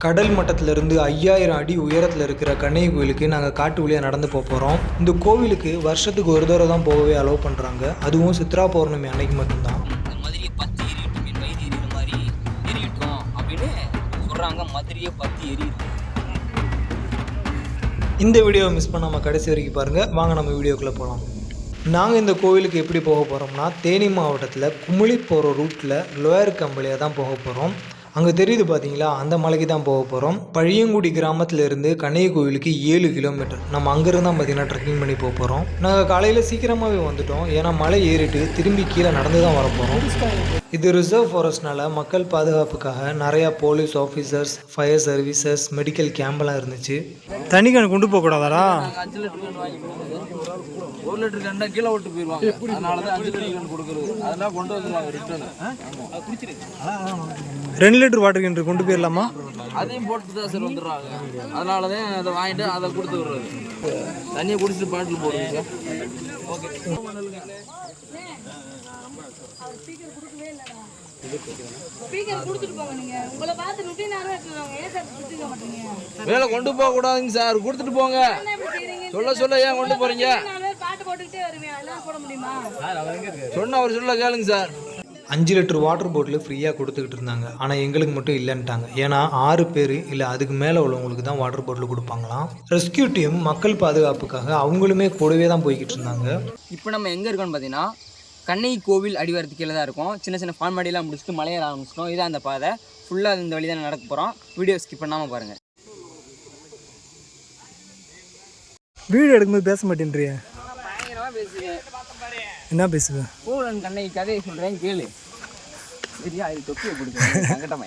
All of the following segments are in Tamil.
கடல் மட்டத்திலிருந்து ஐயாயிரம் அடி உயரத்தில் இருக்கிற கண்ணகி கோயிலுக்கு நாங்கள் காட்டு வழியாக நடந்து போக போகிறோம் இந்த கோவிலுக்கு வருஷத்துக்கு ஒரு தடவை தான் போகவே அலோவ் பண்ணுறாங்க அதுவும் சித்ரா பௌர்ணமி அன்னைக்கு மட்டும்தான். இந்த மதுரையை பத்து எரியட்டும் என் வயிறு எரியுற மாதிரி எரியட்டும் அப்படின்னு சொல்கிறாங்க மதுரையை பத்து எரியுது. இந்த வீடியோவை மிஸ் பண்ணாமல் கடைசி வரைக்கும் பாருங்கள் வாங்க நம்ம வீடியோக்குள்ளே போகலாம் நாங்கள் இந்த கோவிலுக்கு எப்படி போக போகிறோம்னா தேனி மாவட்டத்தில் குமிழி போகிற ரூட்டில் லோயர் கம்பளியாக தான் போக போகிறோம் அங்கே தெரியுது பார்த்தீங்களா அந்த மலைக்கு தான் போக போகிறோம் பழியங்குடி கிராமத்துல இருந்து கண்ணகி கோவிலுக்கு ஏழு கிலோமீட்டர். நம்ம அங்கேருந்து தான் பார்த்தீங்கன்னா ட்ரெக்கிங் பண்ணி போக போகிறோம் நாங்கள் காலையில் சீக்கிரமாகவே வந்துட்டோம். ஏன்னா மலை ஏறிட்டு திரும்பி கீழே நடந்து தான் வர போகிறோம் இது ரிசர்வ் ஃபாரஸ்ட்னால மக்கள் பாதுகாப்புக்காக நிறையா police officers fire services medical கேம்ப்லாம் இருந்துச்சு. தண்ணி கொண்டு போகக்கூடாதாடா அஞ்சு லிட்டர் கன்று வாங்கி கொடுக்குறது ஒரு லிட்டர் கண்டா கீழே விட்டு போயிடுவாங்க. அதனால தான் அஞ்சு லிட்டர் கன்று கொடுக்குறது. அதெல்லாம் கொண்டு வந்துருவாங்க ரிட்டர்னு ரெண்டு லிட்டர் வாட்டர் கேன் கொண்டு போயிடலாமா? அதையும் போட்டு தான் சார் வந்துடுறாங்க. அதனால தான் அதை வாங்கிட்டு அதை கொடுத்து விடுறது. தண்ணியை குடிச்சிட்டு பாட்டில் போடுங்க சார் ஓகே மேலே கொண்டு போக கூடாதுங்க சார். கொடுத்துட்டு போங்க. என்ன இப்படி செய்றீங்க? சொல்ல சொல்ல ஏன் கொண்டு போறீங்க? சொன்ன அவர் சொல்ல கேளுங்க சார். அஞ்சு லிட்டர் வாட்டர் பாட்டில் ஃப்ரீயாக கொடுத்துக்கிட்டு இருந்தாங்க. ஆனால் எங்களுக்கு மட்டும் இல்லைன்ட்டாங்க. ஏன்னா ஆறு பேர் இல்லை அதுக்கு மேலே உள்ளவங்களுக்கு தான் வாட்டர் பாட்டில் கொடுப்பாங்களாம். ரெஸ்கியூ டீம் மக்கள் பாதுகாப்புக்காக அவங்களுமே கூடவே தான் போய்கிட்டு இருந்தாங்க. இப்போ நம்ம எங்கே இருக்கோம்னு பார்த்தீங்கன்னா கண்ணகி கோவில் அடிவாரத்துக்கு கீழே தான் இருக்கோம். சின்ன சின்ன ஃபார்மாலிட்டிலாம் முடிச்சுட்டு மலையேற ஆரம்பிச்சிட்டோம். இதான் அந்த பாதை. ஃபுல்லாக இந்த வழி தான் நடக்க போகிறோம் வீடியோ ஸ்கிப் பண்ணாமல் பாருங்கள் வீடியோ எடுக்கும்போது பேச மாட்டேன்றிய. பேசுவேன் என்ன பேசுவேன் கோவலன் கண்ணகி கதையை சொல்கிறேன் கேளு. சரியா இது தொப்பியை சங்கடம்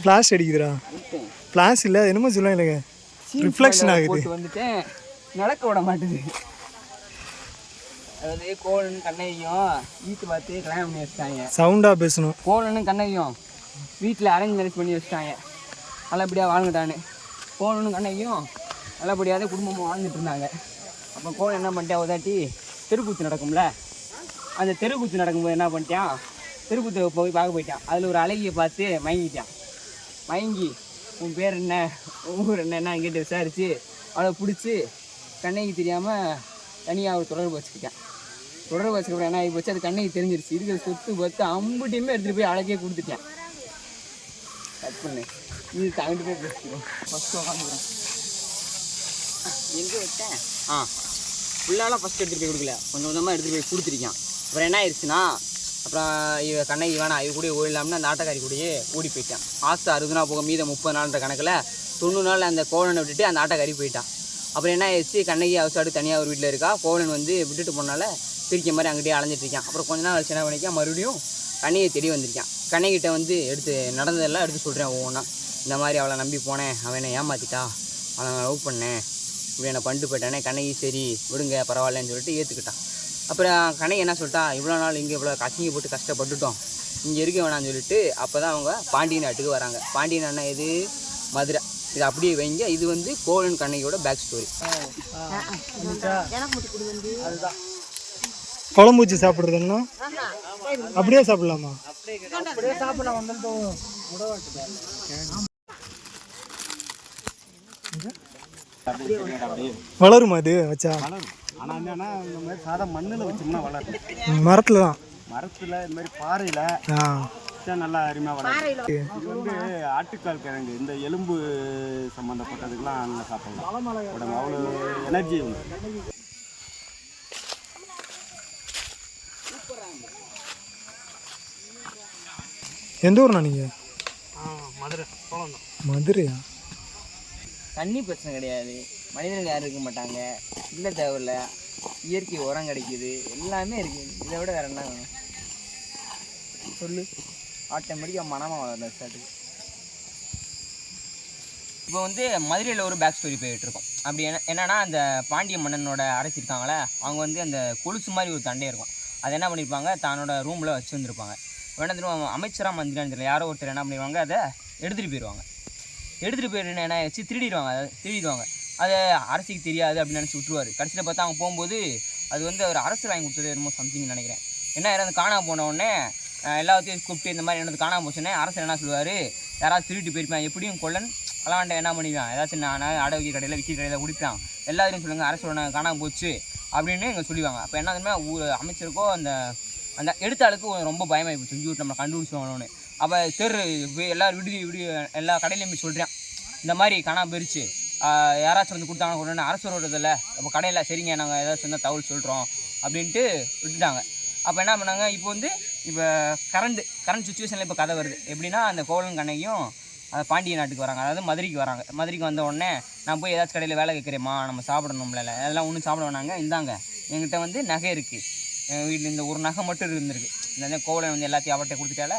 ஃப்ளாஷ் அடிக்குதுடா. ஃப்ளாஷ் இல்லை என்னமோ சொல்லுவாங்க இல்லைங்க ரிஃப்ளெக்ஷன் ஆகுது. வந்துட்டேன். நடக்க விட மாட்டுது. அதாவது கோவலன் கண்ணகியும் வீட்டு பார்த்து கல்யாணம் பண்ணி வச்சிட்டாங்க. சவுண்டாக பேசணும். கோவலனும் கண்ணகியும் வீட்டில் அரேஞ்ச் மேரேஜ் பண்ணி வச்சிட்டாங்க. நல்லபடியாக வாழ்ந்துட்டானு கோவலனும் கண்ணகியும் நல்லபடியாக குடும்பமாக வாழ்ந்துட்டு இருந்தாங்க. அப்போ கோவலன் என்ன பண்ணிட்டேன் உதாட்டி தெருக்கூத்து நடக்கும்ல? அந்த தெருக்கூத்து நடக்கும்போது என்ன பண்ணிட்டான் தெருக்கூத்து போய் பார்க்க போயிட்டான் அதில் ஒரு அழகியை பார்த்து மயங்கிட்டான் மயங்கி உன் பேர் என்ன? உன் ஊர் என்ன? என்ன கேட்டு விசாரித்து அவளை பிடிச்சி கண்ணகி தெரியாமல் தனியாக ஒரு தொடர்பு வச்சுக்கிட்டேன். தொடர்பு வச்சுக்கப்புறம் என்ன ஆகி போச்சு அது கண்ணகி தெரிஞ்சிருச்சு. இருக்கிற சொத்து பத்து அம்புட்டியுமே எடுத்துகிட்டு போய் அழகே கொடுத்துட்டேன். கட் பண்ணு. இது தாங்கிட்டு போய் பேசிக்கிறோம் ஃபஸ்ட்டு உட்காந்துக்கிறோம் எங்கே வச்சேன்? ஆ. ஃபுல்லாலாம் ஃபஸ்ட் எடுத்துகிட்டு போய் கொடுக்கல. கொஞ்சம் கொஞ்சமாக எடுத்துகிட்டு போய் கொடுத்துருக்கான். அப்புறம் என்ன ஆயிடுச்சுன்னா அப்புறம் இவ கண்ணகி வேணாம் இவ கூட ஓடிடலாம்னு அந்த ஆட்டக்காரி கூடயே ஓடி போயிட்டான். ஆசை அறுபது நாள் போக மீதம் முப்பது நாள்ன்ற கணக்கில் தொண்ணூறு நாள் அந்த கோவலனை விட்டுட்டு அந்த ஆட்டக்காரி போயிட்டான். அப்புறம் என்ன ஆயிடுச்சு கண்ணகி அவசாடு தனியாக ஒரு வீட்டில் இருக்கா? கோவலன் வந்து விட்டுட்டு போனால பிரிக்க மாதிரி அங்கிட்டே அலைஞ்சிட்டு இருக்கான். அப்புறம் கொஞ்ச நாள் சின்ன என்ன மறுபடியும் கண்ணையை தேடி வந்திருக்கான். கண்ணைகிட்ட வந்து எடுத்து நடந்ததெல்லாம் எடுத்து சொல்கிறேன் ஒவ்வொன்றா இந்த மாதிரி அவளை நம்பி போனேன். அவன் ஏமாற்றிட்டா அவனை நான் லவ் பண்ணேன். இப்படி என்னை பண்ணிட்டு போயிட்டானே கண்ணகி சரி விடுங்க பரவாயில்லன்னு சொல்லிட்டு ஏற்றுக்கிட்டான் அப்புறம் கண்ணகி என்ன சொல்லிட்டா இவ்வளோ நாள் இங்கே இவ்வளோ கசிங்க போட்டு கஷ்டப்பட்டுட்டோம். இங்கே இருக்க வேணாம்னு சொல்லிட்டு அப்போ தான் அவங்க பாண்டிய நாட்டுக்கு வராங்க. பாண்டிய நாடுனா எது மதுரை. இது அப்படியே வைங்க இது வந்து கோவலன் கண்ணகியோட பேக் ஸ்டோரி குழம்பு வச்சு சாப்பிட்றதுன்னா அப்படியே சாப்பிடலாமா? வளருமா அது வச்சா. ஆனால் என்னன்னா இந்த மாதிரி சாதா மண்ணில் வச்சோம்னா வளரும். மரத்தில் தான். மரத்தில் இந்த மாதிரி பாறையில் நல்லா அருமையாக வளரும். இது வந்து ஆட்டுக்கால் கிழங்கு இந்த எலும்பு சம்மந்தப்பட்டதுக்கெல்லாம் நல்லா சாப்பிடலாம். உடம்பு அவ்வளோ எனர்ஜி உண்டு. எந்த ஊர்ண்ணா நீங்கள் மதுரை மதுரையா? தண்ணி பிரச்சனை கிடையாது. மனிதர்கள் யாரும் இருக்க மாட்டாங்க. இல்லை தேவையில்ல. இயற்கை உரம் கிடைக்குது. எல்லாமே இருக்குது இதை விட வேறு என்ன வேணும்? சொல்லு. ஆட்டோமேட்டிக்காக மனமாக வளரல ஸ்டார்ட் இப்போ வந்து மதுரையில் ஒரு பேக் ஸ்டோரி போயிட்டுருக்கோம் அப்படி என்ன என்னன்னா அந்த பாண்டிய மன்னனோட அரசு இருக்காங்களே அவங்க வந்து அந்த கொலுசு மாதிரி ஒரு தண்டை இருக்கும். அதை என்ன பண்ணியிருப்பாங்க தன்னோட ரூமில் வச்சு வந்திருப்பாங்க என்ன திரும்ப அமைச்சராக மந்திரான்னு தெரியல. யாரோ ஒருத்தர் என்ன பண்ணிடுவாங்க அதை எடுத்துகிட்டு போயிடுவாங்க எடுத்துகிட்டு போயிட்டு என்ன வச்சு திருடிடுவாங்க. அதை திருடிடுவாங்க. அதை அரசுக்கு தெரியாது அப்படின்னு நினச்சி விட்ருவாரு கடைசியில் பார்த்தா அவங்க போகும்போது அது வந்து அவர் அரசு வாங்கி கொடுத்தது என்னமோ சம்திங் நினைக்கிறேன். என்ன யாராவது காணாமல் போன உடனே எல்லாத்தையும் கூப்பிட்டு இந்த மாதிரி என்னது காணாமல் போச்சுன்னே அரசு என்ன சொல்லுவார்? யாராவது திருட்டு போயிருப்பேன். எப்படியும் கொள்ளன் கலவாண்ட என்ன பண்ணிடுவான்? ஏதாச்சும் நான் அடை வைக்கிற கடையில் விக்கிற கடையில் குடிப்பான் எல்லாத்தையும் சொல்லுங்கள் அரசோட காணாமல் போச்சு அப்படின்னு இங்கே சொல்லுவாங்க. அப்போ என்ன ஆகுதுன்னா ஊர் அமைச்சருக்கோ அந்த அந்த எடுத்தாளுக்கு ரொம்ப பயமாகி போச்சு ஐயோ நம்ம கண்டுபிடிச்சோம்னு அப்போ தெரு எல்லோரும் விடுதி விடு எல்லா கடையிலையும் போய் சொல்கிறேன் இந்த மாதிரி காணாமல் போயிருச்சு. யாராச்சும் வந்து கொடுத்தாங்க கொடுன்னு அரசு இதில் இப்போ கடையில் சரிங்க நாங்கள் ஏதாச்சும் இருந்தால் தகவல் சொல்கிறோம் அப்படின்ட்டு விட்டுட்டாங்க. அப்போ என்ன பண்ணாங்க இப்போ வந்து இப்போ கரண்ட் கரண்ட் சுச்சுவேஷனில் இப்போ கதை வருது. எப்படின்னா அந்த கோவலன் கண்ணையும் பாண்டிய நாட்டுக்கு வராங்க. அதாவது மதுரைக்கு வராங்க. மதுரைக்கு வந்த உடனே நான் போய் ஏதாச்சும் கடையில் வேலை கேட்குறேம்மா நம்ம சாப்பிடணும்ல அதெல்லாம் ஒன்றும் சாப்பிட வேணாங்க. இந்தாங்க எங்கிட்ட வந்து நகை இருக்குது எங்கள் வீட்டில் இந்த ஒரு நகை மட்டும் இருந்திருக்கு. இந்த கோவலன் வந்து எல்லாத்தையும் அவர்கிட்ட கொடுத்துட்டால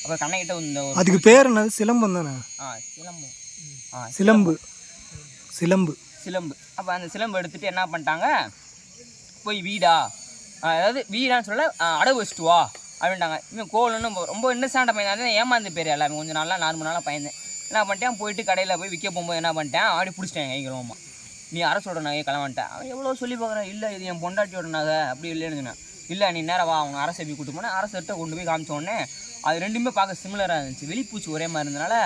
அப்புறம் கண்ணைக்கிட்ட இந்த ஒரு அதுக்கு பேர் என்னது? சிலம்பம் தானே? ஆ சிலம்பம் ஆ சிலம்பு. சிலம்பு. சிலம்பு. அப்போ அந்த சிலம்பு எடுத்துட்டு என்ன பண்ணிட்டாங்க? போய் வீடா. அதாவது வீடான்னு சொல்ல ஆ, அடகு வச்சுட்டு வா அப்படின்ட்டாங்க. இவன் கோவலன்னு ரொம்ப இன்னசென்ட் பையன் ஏமாந்து பேர் எல்லாமே கொஞ்சம் நாளாக நாலு நாளாக பயந்தேன் என்ன பண்ணிட்டேன்? போயிட்டு கடையில் போய் விற்க போகும்போது என்ன பண்ணிட்டேன்? ஆடி பிடிச்சிட்டேன் கைகளமா நீ அரசோட நகையை கிளம்பிட்டேன் அவன் எவ்வளோ சொல்லி பார்க்குறான்? இல்லை இது என் பொண்டாட்டியோட நகை. அப்படி இல்லைன்னு சொன்னேன். இல்லை நீ நேரா வா அவங்க அரசை போய் கூட்டு போனேன் அரசர்கிட்ட கொண்டு போய் காமிச்ச உடனே அது ரெண்டுமே பார்க்க சிமிலராக இருந்துச்சு. வெளிப்பூச்சி ஒரே மாதிரி இருந்தனால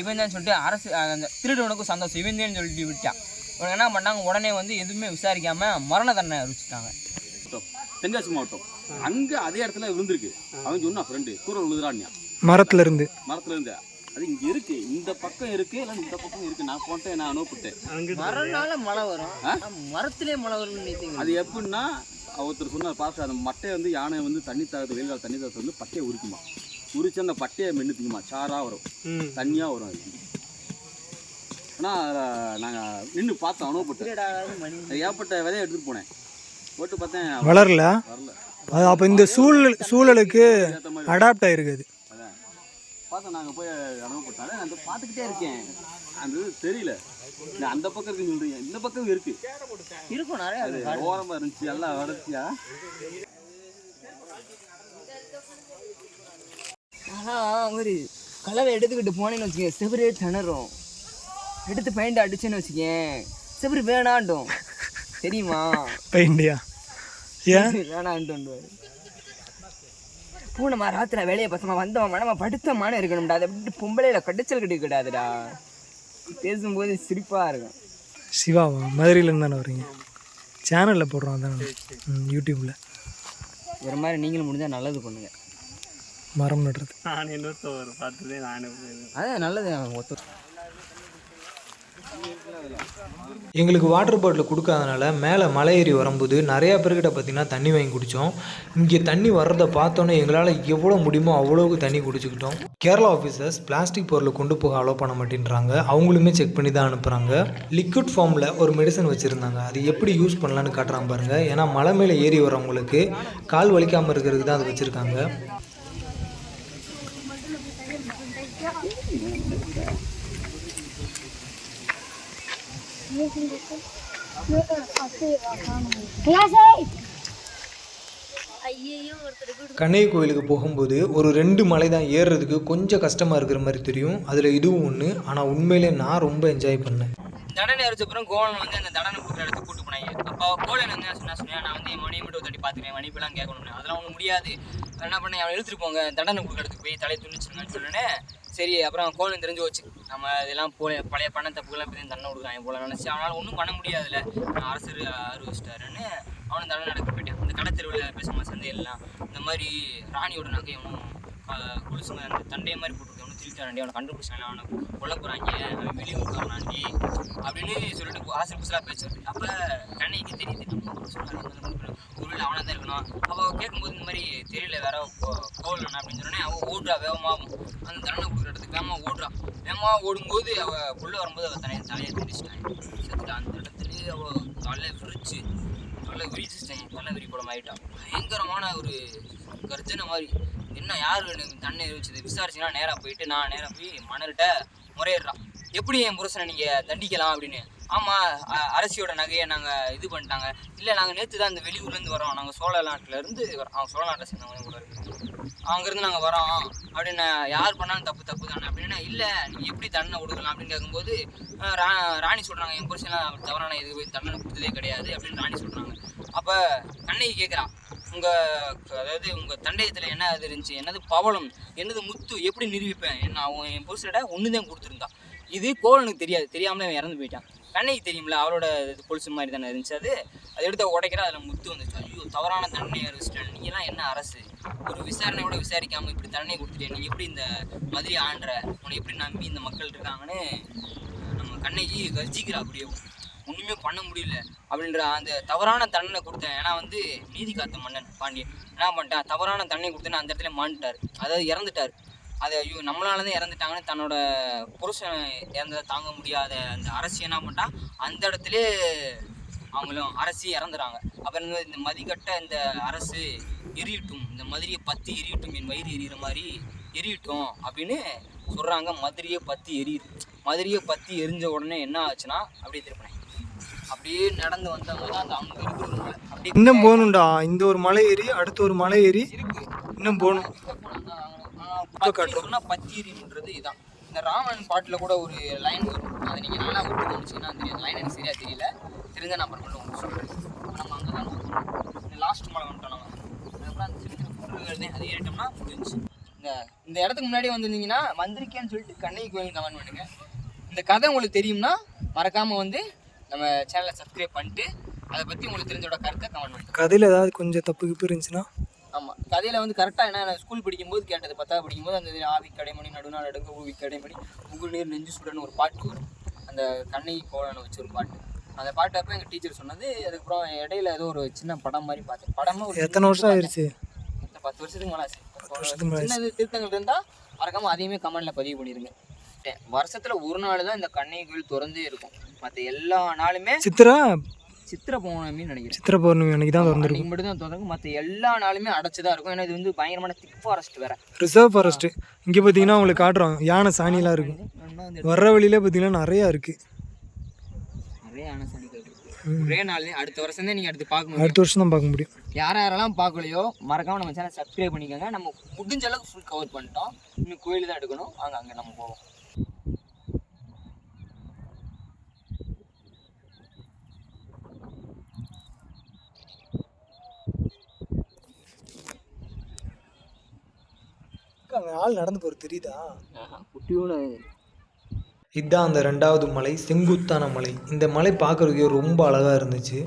இவன் தான் சொல்லிட்டு அரசு அந்த திருடனுக்கும் சந்தோஷம் இவன் தான் சொல்லிட்டு விட்டான். இவங்க என்ன பண்ணாங்க? உடனே வந்து எதுவுமே விசாரிக்காம மரண தண்டனை அறிவிச்சிட்டாங்க. தென்காசி மாவட்டம். அங்க அதே இடத்துல விழுந்திருக்கு அவன் சொன்னா ஃப்ரெண்டு தூரம் விழுதுறான்யா மரத்துல இருந்து. மரத்துல இருந்து. அது இங்க இருக்கு. இந்த பக்கம் இருக்கு இல்லை இந்த பக்கம் இருக்கு. நான் போட்டேன் நான் அனுப்பிட்டேன். மரம்னால மழை வரும். மரத்திலே மழை வரும்னு அது எப்படின்னா ஒருத்தர் சொன்னார் பார்த்து அந்த மட்டையை வந்து யானை வந்து தண்ணி தாகத்து வெயில் கால தண்ணி தாகத்து வந்து பட்டையை உரிக்குமா? உரிச்சு அந்த பட்டையை மென்று திங்குமா? சாராக வரும். தண்ணியாக வரும் அது. ஆனால் நாங்கள் நின்று பார்த்தோம் அனுபவப்பட்டேன் அது ஏற்பட்ட விதையை எடுத்துகிட்டு போனேன். போட்டு பார்த்தேன் வளரல? வரல. அப்போ இந்த சூழல் சூழலுக்கு அடாப்ட் ஆயிருக்கு அது அதான் பார்த்தா நாங்கள் போய் அனுபவப்பட்டாரு அந்த பார்த்துக்கிட்டே இருக்கேன். இது தெரியல. நான் அந்த பக்கம் இருக்குன்னு சொல்றீங்க. இந்த பக்கம் இருக்கு. இருக்கும் நிறைய அது ஓரமா இருந்துச்சு. எல்லாம் வளர்ச்சியா ஆனால் ஒரு கலவை எடுத்துக்கிட்டு போனேன்னு வச்சுக்கேன் செவரே திணறும். எடுத்து பெயிண்ட் அடிச்சேன்னு வச்சுக்கேன் செவரு வேணாண்டும் தெரியுமா? பெயிண்டியா ஏன்? வேணான்ட்டு பூனமா ராத்திர வேலையை பசமா வந்தவன் நம்ம படுத்தமான இருக்கணும்டா. அதை விட்டு பொம்பளையில கடிச்சல் கட்டி கிடாதுடா பேசும்போது சிரிப்பா இருக்கும். சிவாவா மதுரையிலேருந்து தானே வரீங்க சேனலில் போடுறோம் அதானே ம் யூடியூப்பில் ஒரு மாதிரி நீங்களும் முடிஞ்சா நல்லது பண்ணுங்க. மரம் நடுறது. நான் இன்னொருத்தவர் பார்த்ததே நானே அதான் நல்லது. ஒத்து எங்களுக்கு வாட்டர் பாட்டில் கொடுக்காதனால மேலே மலை ஏறி வரும்போது நிறையா பேர்கிட்ட பார்த்தீங்கன்னா தண்ணி வாங்கி குடித்தோம் இங்கே தண்ணி வர்றதை பார்த்தோன்னே எங்களால் எவ்வளோ முடியுமோ அவ்வளோவுக்கு தண்ணி குடிச்சுக்கிட்டோம். கேரளா ஆஃபீஸர்ஸ் பிளாஸ்டிக் பொருளை கொண்டு போக அலோவ் பண்ண மாட்டேன்றாங்க. அவங்களுமே செக் பண்ணி தான் அனுப்புகிறாங்க லிக்விட் ஃபார்மில் ஒரு மெடிசன் வச்சுருந்தாங்க. அது எப்படி யூஸ் பண்ணலான்னு காட்டுறாங்க பாருங்கள் ஏன்னா மலை மேலே ஏறி வரவங்களுக்கு கால் வலிக்காமல் இருக்கிறதுக்கு தான் அது வச்சுருக்காங்க. ஐயோ கண்ணகி கோயிலுக்கு போகும்போது ஒரு ரெண்டு மலை தான் ஏறுறதுக்கு கொஞ்சம் கஷ்டமாக இருக்கிற மாதிரி தெரியும். அதில் இதுவும் ஒன்று ஆனால் உண்மையிலே நான் ரொம்ப என்ஜாய் பண்ணேன். தடனை அரிச்சப்புறம் அப்புறம் கோவலன் வந்து அந்த தடனை கொடுக்குற இடத்துக்கு கூட்டு போனாங்க. அப்போ கோவலன் வந்து என்ன சொன்னா சொன்னா நான் வந்து என் மட்டும் தட்டி பார்த்துக்கிறேன். மணிப்பெல்லாம் கேட்கணும்னு. அதெல்லாம் ஒன்றும் முடியாது. என்ன பண்ணேன்? அவன் இழுத்துட்டு போங்க. தண்டனை கொடுக்குற இடத்துக்கு போய் தலையை துணிச்சிருங்கன்னு சொன்னேன்னு சரி அப்புறம் கோணம் தெரிஞ்சு வச்சு நம்ம இதெல்லாம் போல பழைய பண்ண தப்புக்கெல்லாம் இப்போ தண்டனை கொடுக்குறாங்க போல நினச்சி அவனால் ஒன்றும் பண்ண முடியாதுல்ல. நான் அரசர் அறிவிச்சிட்டாருன்னு அவனும் தண்டனை நடக்க போயிட்டேன். இந்த கடத்தெருவில் பேசும்போது சந்தையெல்லாம் இந்த மாதிரி ராணியோட நகையும் குளிசு அந்த தண்டைய மாதிரி போட்டுருக்கவனு திருட்டாண்டி அவனை கண்டுபிடிச்சாங்க அவனை கொல்ல போகிறாங்க அவன் வெளியூருக்காரனாண்டி அப்படின்னு சொல்லிட்டு ஆசிரியர் புதுசாக பேசுறது அப்போ கண்ணைக்கு தெரியுது. நம்ம ஒருவேளை அவனாக தான் இருக்கணும். அவள் கேட்கும்போது இந்த மாதிரி தெரியல வேற கோவலண்ணா அப்படின்னு சொன்னோடனே அவள் ஓடுறா வேகமாகும் அந்த தண்டனை கொடுக்குற வேகமாக ஓடுறான் வேகமாக ஓடும்போது அவள் உள்ளே வரும்போது அவள் தலையை தலையை துண்டிச்சிட்டாங்க செத்துட்டான் அந்த இடத்துலேயே அவள் தலை விரிச்சு தலை விரிச்சிட்டேன் தலை விரிப்படம் ஆகிட்டான் பயங்கரமான ஒரு கர்ஜனை மாதிரி. என்ன யார் எனக்கு தண்ணி வச்சது விசாரிச்சுன்னா நேராக போயிட்டு நான் நேராக போய் மணல்கிட்ட முறையிடுறான் எப்படி என் புருஷனை நீங்கள் தண்டிக்கலாம் அப்படின்னு? ஆமாம் அரசியோட நகையை நாங்கள் இது பண்ணிட்டாங்க. இல்லை நாங்கள் நேற்று தான் இந்த வெளியூர்லேருந்து வரோம். நாங்கள் சோழ நாட்டிலேருந்து வரோம். அவங்க சோழ நாட்டை சேர்ந்தவங்க கூட இருக்கு. அங்கேருந்து நாங்கள் வரோம். அப்படின்னு யார் பண்ணாலும் தப்பு தப்பு தானே. அப்படின்னா இல்லை நீங்கள் எப்படி தண்டனை கொடுக்கலாம் அப்படின்னு கேட்கும்போது ரா ராணி சொல்கிறாங்க என் புருஷன்லாம் தவறான இது போய் தண்டனை கொடுத்ததே கிடையாது. அப்படின்னு ராணி சொல்கிறாங்க அப்போ கண்ணகி கேட்குறான் உங்கள் அதாவது உங்கள் தண்டயத்தில் என்ன இது இருந்துச்சு? என்னது பவளம்? என்னது முத்து? எப்படி நிரூபிப்பேன்? என்ன அவன் என் புருஷனிட ஒன்று தான் கொடுத்துருந்தான் இது கோவலனுக்கு தெரியாது. தெரியாமலே அவன் இறந்து போயிட்டான். கண்ணைக்கு தெரியும்ல அவளோட இது கொலுசு மாதிரி தானே இருந்துச்சு அது? அதை எடுத்து உடைக்கிற அதில் முத்து வந்துச்சு. ஐயோ தவறான தண்டனை அறிவிச்சிட்டேன் நீங்களாம் என்ன அரசு? ஒரு விசாரணை கூட விசாரிக்காமல் இப்படி தண்டனை கொடுத்துட்டேன் நீ எப்படி இந்த மதுரை ஆண்ட உன்னை எப்படி நம்பி இந்த மக்கள் இருக்காங்கன்னு நம்ம கண்ணகி கர்ஜிக்கிறா அப்படியே. ஒன்றுமே பண்ண முடியல அப்படின்ற அந்த தவறான தண்டனை கொடுத்தேன். ஏன்னா வந்து நீதி காத்த மன்னன் பாண்டியன். என்ன பண்ணிட்டான்? தவறான தண்டனை கொடுத்தேன்னு அந்த இடத்துல மாண்டுட்டார் அதாவது இறந்துட்டார். அது ஐயோ நம்மளால தான் இறந்துட்டாங்கன்னு தன்னோட புருஷன் இறந்ததை தாங்க முடியாத அந்த அரசி என்ன பண்ணிட்டான் அந்த இடத்துல அவங்களும் அரசி இறந்துறாங்க. அப்புறம் இந்த- மதிக்கட்ட இந்த அரசு எரியட்டும் இந்த மதுரையை பற்றி எரியட்டும் என் வயிறு எரியிற மாதிரி எரியட்டும் அப்படின்னு சொல்கிறாங்க மதுரையை பற்றி எரியுது. மதுரையை பற்றி எரிஞ்ச உடனே என்ன ஆச்சுன்னா அப்படியே திருப்பினேன். அப்படியே நடந்து வந்தவங்க தான் அந்த அங்கே இருக்கிற ஒரு மலை அப்படியே இன்னும் போகணும்டா. இந்த ஒரு மலை ஏறி அடுத்த ஒரு மலை ஏறி இன்னும் போகணும். பத்தி சொன்னா இதுதான் இந்த ராமன் பாட்டில் கூட ஒரு லைன் வரும். அதை நீங்கள் நல்லா விட்டு முடிச்சிங்கன்னா தெரியும் லைன் எனக்கு சரியாக தெரியல. தெரிஞ்ச நான் அப்புறம் மட்டும் உங்களுக்கு சொல்கிறேன் நம்ம அங்கே தான் இந்த லாஸ்ட் மலை வந்துட்டோம் நம்ம. அதுக்கப்புறம் அந்த சிறு சிறு புல்லுகள் அது ஏறிட்டோம்னா முடிஞ்சு இந்த இந்த இடத்துக்கு முன்னாடி வந்திருந்தீங்கன்னா வந்திருக்கேன்னு சொல்லிட்டு கண்ணகி கோயில் கமெண்ட் பண்ணுங்க. இந்த கதை உங்களுக்கு தெரியும்னா மறக்காமல் வந்து நம்ம சேனலை சப்ஸ்கிரைப் பண்ணிட்டு அதை பற்றி உங்களுக்கு தெரிஞ்சோட கருத்தை கமெண்ட் பண்ணுங்கள் கதையில் ஏதாவது கொஞ்சம் தப்பு கிப்பு இருந்துச்சுன்னா கதையில் வந்து கரெக்டாக என்ன ஸ்கூல் படிக்கும்போது கேட்டது பத்தாவது படிக்கும்போது அந்த ஆவி கடைமணி நடுநாள் அடுங்க ஊவி கடைமணி உகுள் நீர் நெஞ்சு சுடன்னு ஒரு பாட்டு வரும். அந்த கண்ணகி கோலனை வச்சு ஒரு பாட்டு. அந்த பாட்டு அப்போ எங்கள் டீச்சர் சொன்னது அதுக்கப்புறம் இடையில ஏதோ ஒரு சின்ன படம் மாதிரி பார்த்தேன். படமா ஒரு எத்தனை வருஷம் ஆயிடுச்சு பத்து வருஷத்துக்கு மேலே சின்னது திருத்தங்கள் இருந்தால் மறக்காம அதையுமே கமெண்ட்ல பதிவு பண்ணிடுங்க. வருஷத்துல ஒரு நாள் தான் இந்த கண்ணகி கோயில் திறந்தே இருக்கும். மற்ற எல்லா நாளுமே சித்ரா சித்திரை பௌர்ணமின்னு நினைக்கிறேன். சித்திரை பௌர்ணமி அன்னைக்கு தான் திறந்துருக்கும் அன்னைக்கு மட்டும் தான் திறக்கும் மற்ற எல்லா நாளுமே அடைச்சு தான் இருக்கும். ஏன்னா இது வந்து பயங்கரமான திக் ஃபாரஸ்ட் வேற. ரிசர்வ் ஃபாரஸ்ட் இங்கே பார்த்தீங்கன்னா உங்களுக்கு காட்டுறோம் யானை சாணிலாம் இருக்கும். வர்ற வழியில பார்த்தீங்கன்னா நிறையா இருக்குது நிறைய யானை சாணிகள் இருக்கு. ஒரே நாள் அடுத்த வருஷம் தான் நீங்க அடுத்து பார்க்க முடியும். அடுத்த வருஷம் தான் பார்க்க முடியும். யார் யாரெல்லாம் பார்க்கலையோ மறக்காம நம்ம சேனல் சப்ஸ்கிரைப் பண்ணிக்கோங்க. நம்ம முடிஞ்ச அளவுக்கு ஃபுல் கவர் பண்ணிட்டோம். இன்னும் கோயில் தான் எடுக்கணும். வாங்க அங்கே நம்ம போவோம். அங்கே ஆள் நடந்து போகிறது தெரியுதா? குட்டியோட. இதுதான் அந்த ரெண்டாவது மலை செங்குத்தான மலை. இந்த மலை பார்க்குறதுக்கே ரொம்ப அழகாக இருந்துச்சு.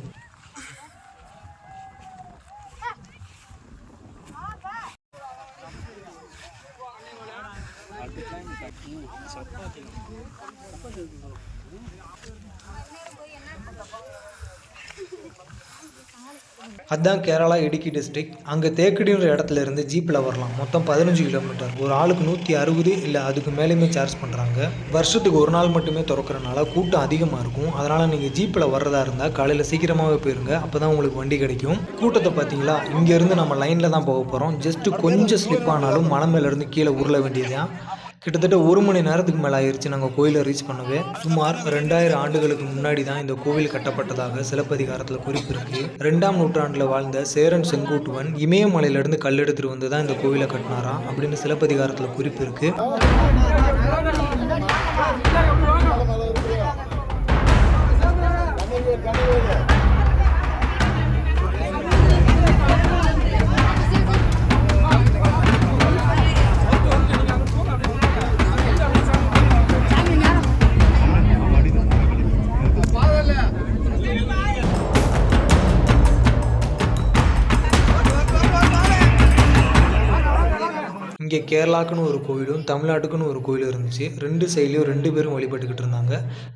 அதுதான் கேரளா இடுக்கி டிஸ்ட்ரிக்ட் அங்கே தேக்கடின்ற இடத்துல இருந்து ஜீப்பில் வரலாம். மொத்தம் பதினஞ்சு கிலோமீட்டர். ஒரு ஆளுக்கு நூற்றி அறுபது இல்லை அதுக்கு மேலேயுமே சார்ஜ் பண்ணுறாங்க வருஷத்துக்கு ஒரு நாள் மட்டுமே திறக்கிறனால கூட்டம் அதிகமாக இருக்கும். அதனால் நீங்கள் ஜீப்பில் வர்றதா இருந்தால் காலையில் சீக்கிரமாகவே போயிருங்க. அப்போ தான் உங்களுக்கு வண்டி கிடைக்கும். கூட்டத்தை பார்த்தீங்களா இங்கேருந்து நம்ம லைனில் தான் போக போகிறோம் ஜஸ்ட்டு கொஞ்சம் ஸ்லிப் ஆனாலும் மலை மேலேருந்து கீழே உருள வேண்டியதுதான். கிட்டத்தட்ட ஒரு மணி நேரத்துக்கு மேலே ஆயிடுச்சு நாங்கள் கோயிலை ரீச் பண்ணவே. சுமார் ரெண்டாயிரம் ஆண்டுகளுக்கு முன்னாடி தான் இந்த கோவில் கட்டப்பட்டதாக சிலப்பதிகாரத்தில் குறிப்பு இருக்கு. ரெண்டாம் நூற்றாண்டில் வாழ்ந்த சேரன் செங்கூட்டுவன் இமயமலையிலிருந்து கல் எடுத்துட்டு வந்து தான் இந்த கோவிலை கட்டினாராம் அப்படின்னு சிலப்பதிகாரத்தில் குறிப்பு இருக்கு. கேரளாக்குன்னு ஒரு கோயிலும் தமிழ்நாட்டுக்குன்னு ஒரு கோயிலும் இருந்துச்சு. ரெண்டு சைட்லேயும் ரெண்டு பேரும் வழிபட்டுக்கிட்டு இருந்தாங்க.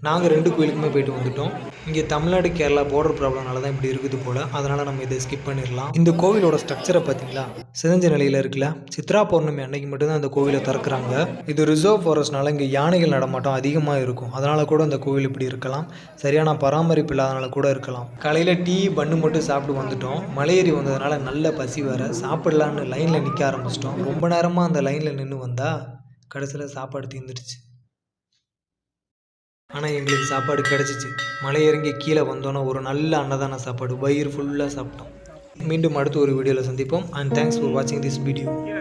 நாங்கள் ரெண்டு கோயிலுக்குமே போயிட்டு வந்துட்டோம். இங்கே தமிழ்நாடு கேரளா பார்டர் ப்ராப்ளம்னால தான் இப்படி இருக்குது போல். அதனால் நம்ம இதை ஸ்கிப் பண்ணிடலாம். இந்த கோவிலோட ஸ்ட்ரக்சரை பார்த்தீங்களா சிதஞ்ச நிலையில் இருக்குல்ல? சித்ரா பௌர்ணமி அன்னைக்கு மட்டும்தான் அந்த கோவிலை திறக்கிறாங்க. இது ரிசர்வ் ஃபாரஸ்ட்னால இங்கே யானைகள் நடமாட்டம் அதிகமாக இருக்கும். அதனால் கூட அந்த கோவில் இப்படி இருக்கலாம். சரியான பராமரிப்பு இல்லாதனால கூட இருக்கலாம். காலையில் டீ பண்ணு மட்டும் சாப்பிட்டு வந்துட்டோம். மலையேறி வந்ததுனால நல்ல பசி வேறு. சாப்பிடலான்னு லைனில் நிற்க ஆரம்பிச்சிட்டோம். ரொம்ப நேரமாக அந்த லைனில் நின்று வந்தா கடைசியில் சாப்பாடு தீர்ந்துடுச்சு ஆனால் எங்களுக்கு சாப்பாடு கிடச்சிச்சு. மலை இறங்கி கீழே வந்தோன்னே ஒரு நல்ல அன்னதான சாப்பாடு வயிறு ஃபுல்லாக சாப்பிட்டோம். மீண்டும் அடுத்த ஒரு வீடியோவில் சந்திப்போம். அண்ட் தேங்க்ஸ் ஃபார் வாட்சிங் திஸ் வீடியோ